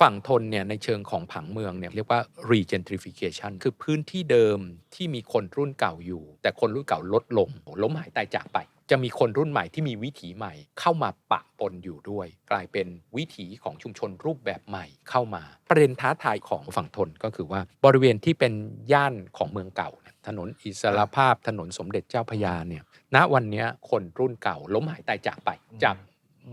ฝั่งทนเนี่ยในเชิงของผังเมืองเนี่ยเรียกว่า regentrification คือพื้นที่เดิมที่มีคนรุ่นเก่าอยู่ แต่คนรุ่นเก่าลดลงล้มหายตายจากไป จะมีคนรุ่นใหม่ที่มีวิถีใหม่ เข้ามาปะปนอยู่ด้วย กลายเป็นวิถีของชุมชนรูปแบบใหม่เข้ามา ประเด็นท้าทายของฝั่งทนก็คือว่าบริเวณที่เป็นย่านของเมืองเก่าเนี่ยถนนอิสรภาพถนนสมเด็จเจ้าพระยาเนี่ยณวันเนี้ยคนรุ่นเก่าล้มหายตายจากไปอืมจาก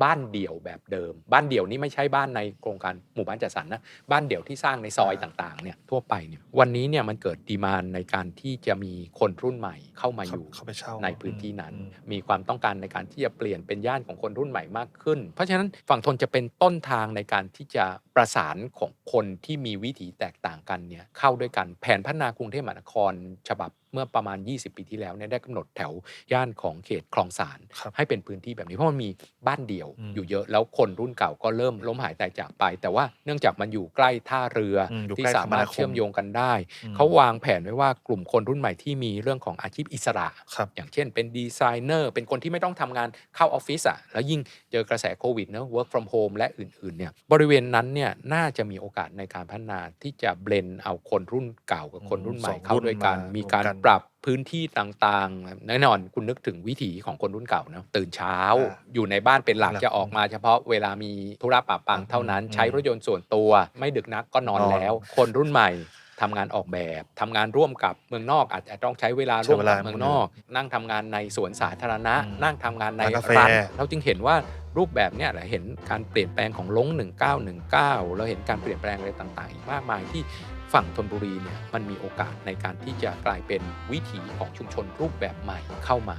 บ้านเดี่ยวแบบเดิม บ้านเดี่ยวนี้ไม่ใช่บ้านในโครงการหมู่บ้านจัดสรรนะบ้านเดี่ยวที่สร้างในซอยต่างๆเนี่ยทั่วไปเนี่ยวันนี้เนี่ยมันเกิดดีมานในการที่จะมีคนรุ่นใหม่เข้ามาอยู่เข้าไปเช่าในพื้นที่นั้นอืมมีความต้องการในการที่จะเปลี่ยนเป็นย่านของคนรุ่นใหม่มากขึ้น เพราะฉะนั้นฝั่งทนจะเป็นต้นทางในการที่จะประสานของคนที่มีวิถีแตกต่างกันเนี่ยเข้าด้วยกันแผนพัฒนากรุงเทพมหานคร ฉบับเมื่อประมาณ 20 ปีที่แล้วเนี่ยได้กำหนดแถวย่านของเขตคลองสารครับให้เป็นพื้นที่แบบนี้เพราะมันมีบ้านเดี่ยวอืมอยู่เยอะแล้วคนรุ่นเก่าก็เริ่มล้มหายตายจากไป แต่ว่าเนื่องจากมันอยู่ใกล้ท่าเรืออมอยู่ที่ใกล้สามารถคมนาคมเชื่อมโยงกันได้อืมเขาวางแผนไว้ว่ากลุ่มคนรุ่นใหม่ที่มีเรื่องของอาชีพอิสระครับอย่างเช่นเป็นดีไซเนอร์ เป็นคนที่ไม่ต้องทำงานเข้าออฟฟิศอะแล้วยิ่งเจอกระแสโควิดเนอะ work from home และอื่นๆเนี่ยบริเวณนั้นเนี่ยน่าจะมีโอกาสในการพัฒนาที่จะเบลนเอาคนรุ่นเก่ากับคนรุ่นใหม่สองเข้าด้วยกันรุ่นมารวมมีการกันปรับพื้นที่ต่างๆ แน่นอนคุณนึกถึงวิถีของคนรุ่นเก่าเนอะตื่นเช้าอ่าอยู่ในบ้านเป็นหลักหลักจะออกมาเฉพาะเวลามีธุระปะปังเท่านั้นอืมใช้รถยนต์ส่วนตัว ไม่ดึกนักก็นอนนอนแล้ว คนรุ่นใหม่ ทำงานออกแบบทำงานร่วมกับเมืองนอกอาจจะต้องใช้เวลาร่วมกับเมืองนอก นั่งทำงานในสวนสาธารณะอืมนั่งทำงานในร้านกาแฟร้านเราจึงเห็นว่ารูปแบบเนี้ยแหละเห็นการเปลี่ยนแปลงของลง1919 เราเห็นการเปลี่ยนแปลงอะไรต่างๆอีกมากมายที่ฝั่งธนบุรีเนี่ยมันมีโอกาสในการที่จะกลายเป็นวิถีของชุมชนรูปแบบใหม่เข้ามา